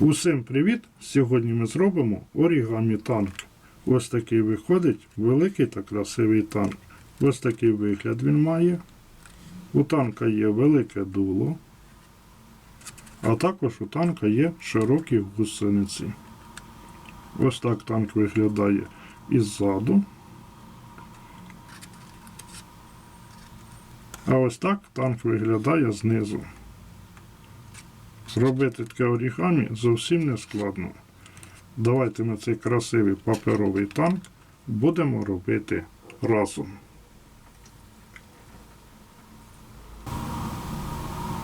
Усім привіт! Сьогодні ми зробимо орігамі танк. Ось такий виходить великий та красивий танк. Ось такий вигляд він має. У танка є велике дуло, а також у танка є широкі гусениці. Ось так танк виглядає іззаду. А ось так танк виглядає знизу. Зробити таке орігамі зовсім не складно. Давайте ми цей красивий паперовий танк будемо робити разом.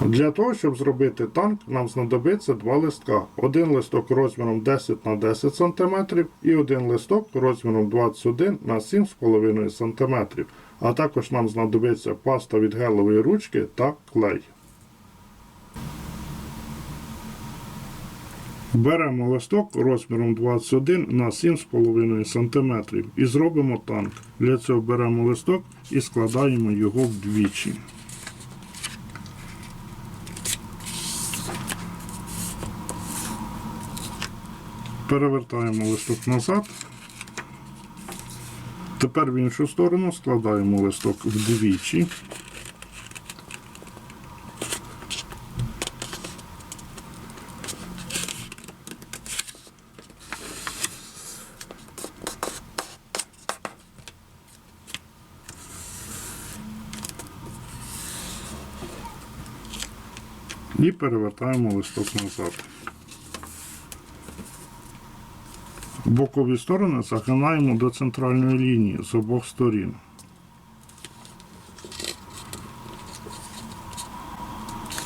Для того, щоб зробити танк, нам знадобиться два листка. Один листок розміром 10 на 10 см і один листок розміром 21 на 7,5 см. А також нам знадобиться паста від гелевої ручки та клей. Беремо листок розміром 21 на 7,5 см і зробимо танк. Для цього беремо листок і складаємо його вдвічі. Перевертаємо листок назад. Тепер в іншу сторону складаємо листок вдвічі. І перевертаємо листок назад. Бокові сторони загинаємо до центральної лінії з обох сторін.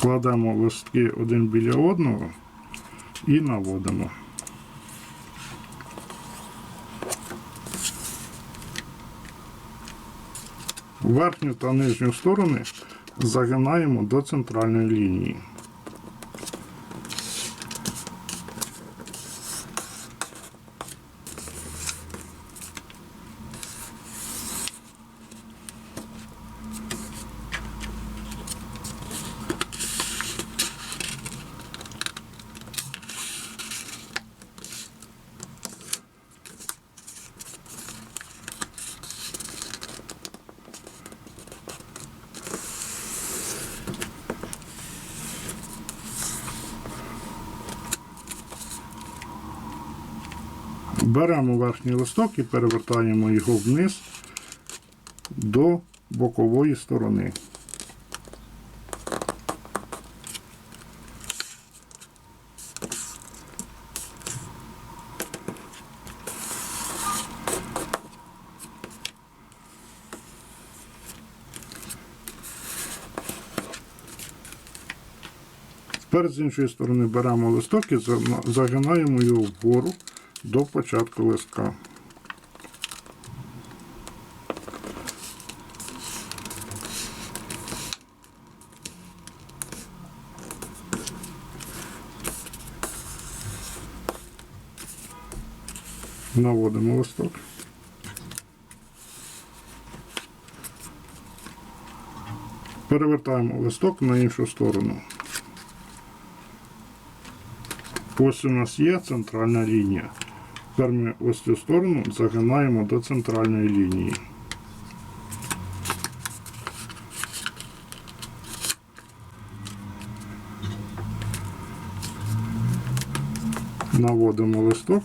Кладемо листки один біля одного і наводимо. Верхню та нижню сторони загинаємо до центральної лінії. Беремо верхній листок і перевертаємо його вниз до бокової сторони. Тепер з іншої сторони беремо листок і загинаємо його вгору до початку листка. Наводимо листок. Перевертаємо листок на іншу сторону. Ось у нас є центральна лінія. Тепер ми ось цю сторону загинаємо до центральної лінії. Наводимо листок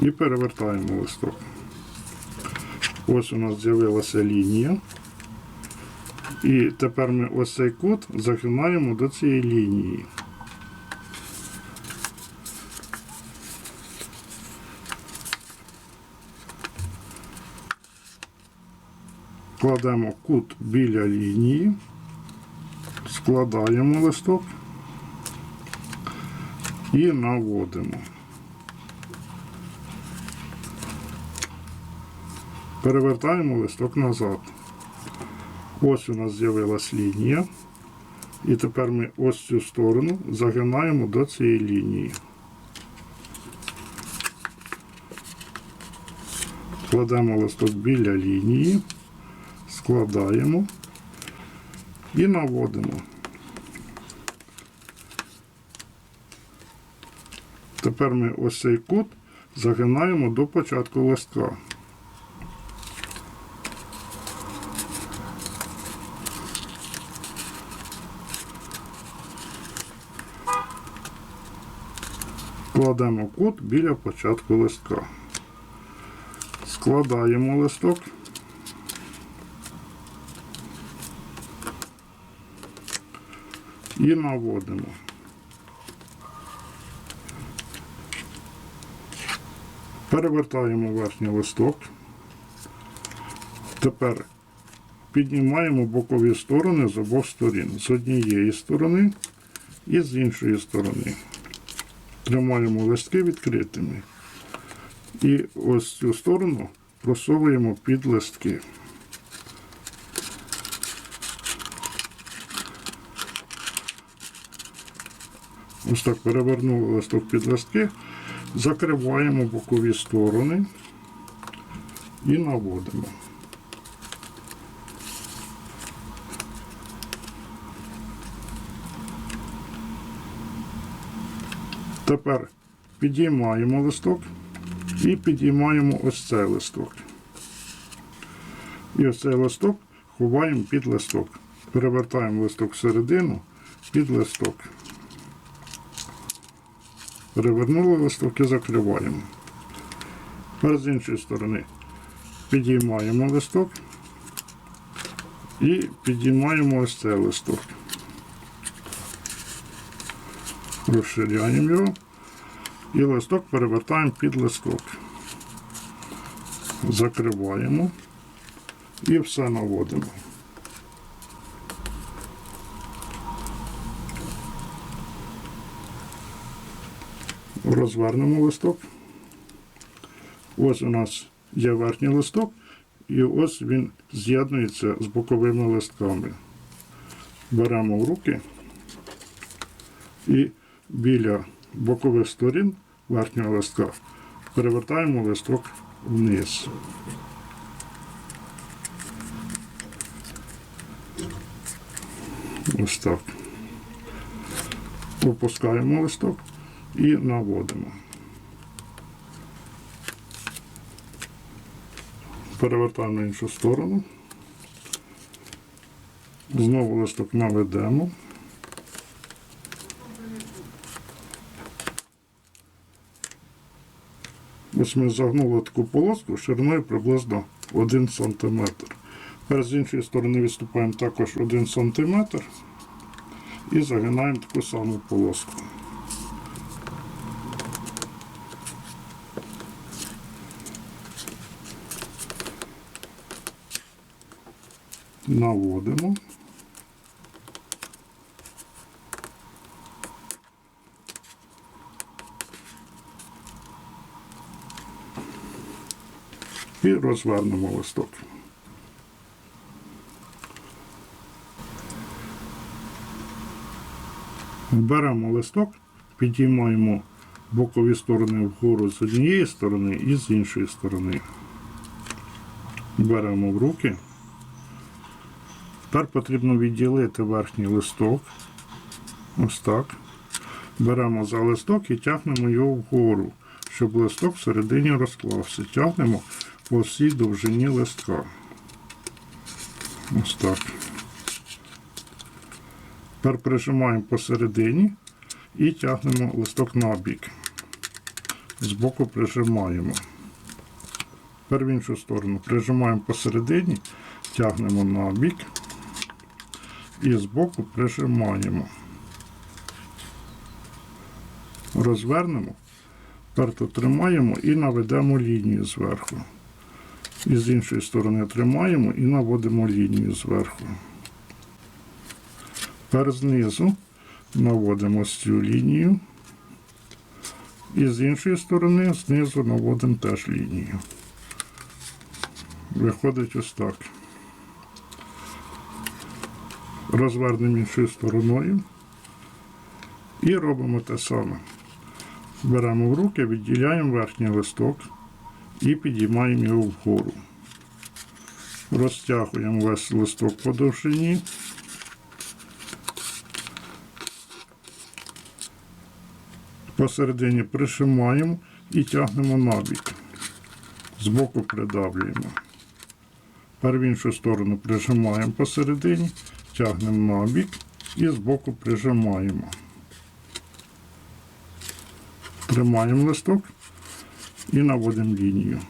і перевертаємо листок. Ось у нас з'явилася лінія. І тепер ми ось цей кут загинаємо до цієї лінії. Кладемо кут біля лінії, складаємо листок і наводимо. Перевертаємо листок назад. Ось у нас з'явилась лінія. І тепер ми ось цю сторону загинаємо до цієї лінії. Кладемо листок біля лінії, складаємо і наводимо. Тепер ми ось цей кут загинаємо до початку листка. Кладемо кут біля початку листка. Складаємо листок. І наводимо. Перевертаємо верхній листок. Тепер піднімаємо бокові сторони з обох сторін. З однієї сторони і з іншої сторони. Тримаємо листки відкритими. І ось цю сторону просовуємо під листки. Ось так перевернули листок під листки, закриваємо бокові сторони і наводимо. Тепер підіймаємо листок і підіймаємо ось цей листок. І ось цей листок ховаємо під листок. Перевертаємо листок всередину під листок. Перевернули листок і закриваємо. Тепер з іншої сторони підіймаємо листок і підіймаємо ось цей листок. Розширяємо його і листок перевертаємо під листок. Закриваємо і все наводимо. Розвернемо листок. Ось у нас є верхній листок, і ось він з'єднується з боковими листками. Беремо в руки і біля бокових сторін верхнього листка перевертаємо листок вниз. Ось так. Опускаємо листок і наводимо. Перевертаємо на іншу сторону. Знову листок наведемо. Ось ми загнули таку полоску шириною приблизно 1 см. Тепер з іншої сторони відступаємо також 1 см і загинаємо таку саму полоску. Наводимо. і розвернемо листок. Беремо листок, підіймаємо бокові сторони вгору з однієї сторони і з іншої сторони. Беремо в руки. Тепер потрібно відділити верхній листок. Ось так. Беремо за листок і тягнемо його вгору, щоб листок всередині розклався. Тягнемо по всій довжині листка. Ось так. Тепер прижимаємо посередині і тягнемо листок на бік. Збоку прижимаємо. Тепер в іншу сторону прижимаємо посередині, тягнемо на бік і збоку прижимаємо. Розвернемо, тепер тримаємо і наведемо лінію зверху. І з іншої сторони тримаємо і наводимо лінію зверху. Тепер знизу наводимо цю лінію. І з іншої сторони знизу наводимо теж лінію. Виходить ось так. Розвернемо іншою стороною. І робимо те саме. Беремо в руки, відділяємо верхній листок і підіймаємо його вгору. Розтягуємо весь листок по довжині. Посередині пришимаємо і тягнемо набік. Збоку придавлюємо. Тепер в іншу сторону прижимаємо посередині, тягнемо набік і збоку прижимаємо. Тримаємо листок і наводимо лінію.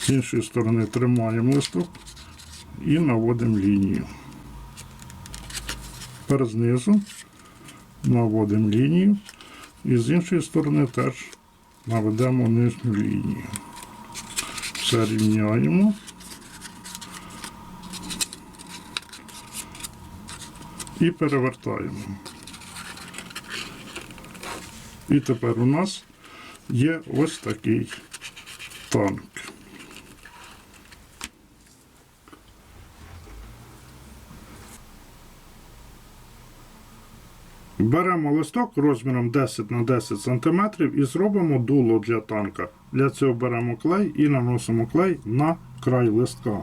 З іншої сторони тримаємо листок і наводимо лінію. Тепер знизу наводимо лінію і з іншої сторони теж наведемо нижню лінію. Все рівняємо. І перевертаємо. І тепер у нас є ось такий танк. Беремо листок розміром 10 на 10 см і зробимо дуло для танка. Для цього беремо клей і наносимо клей на край листка.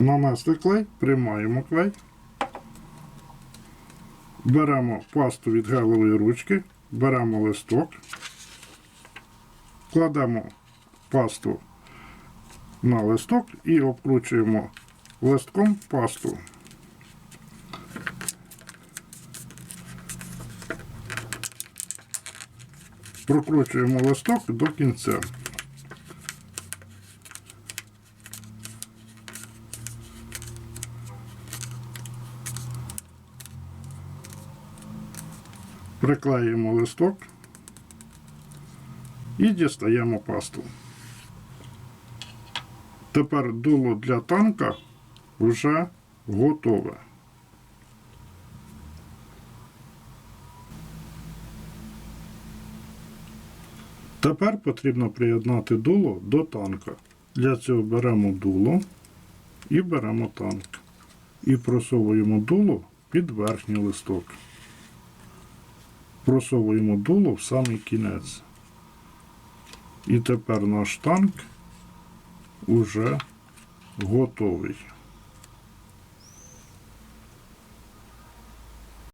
Нанесли клей, приймаємо клей. Беремо пасту від гелевої ручки, беремо листок, кладемо пасту на листок і обкручуємо листком пасту. Прокручуємо листок до кінця. Приклеїмо листок і дістаємо пасту. Тепер дуло для танка вже готове. Тепер потрібно приєднати дуло до танка. Для цього беремо дуло і беремо танк. І просовуємо дуло під верхній листок. Просовуємо дуло в самий кінець. І тепер наш танк уже готовий.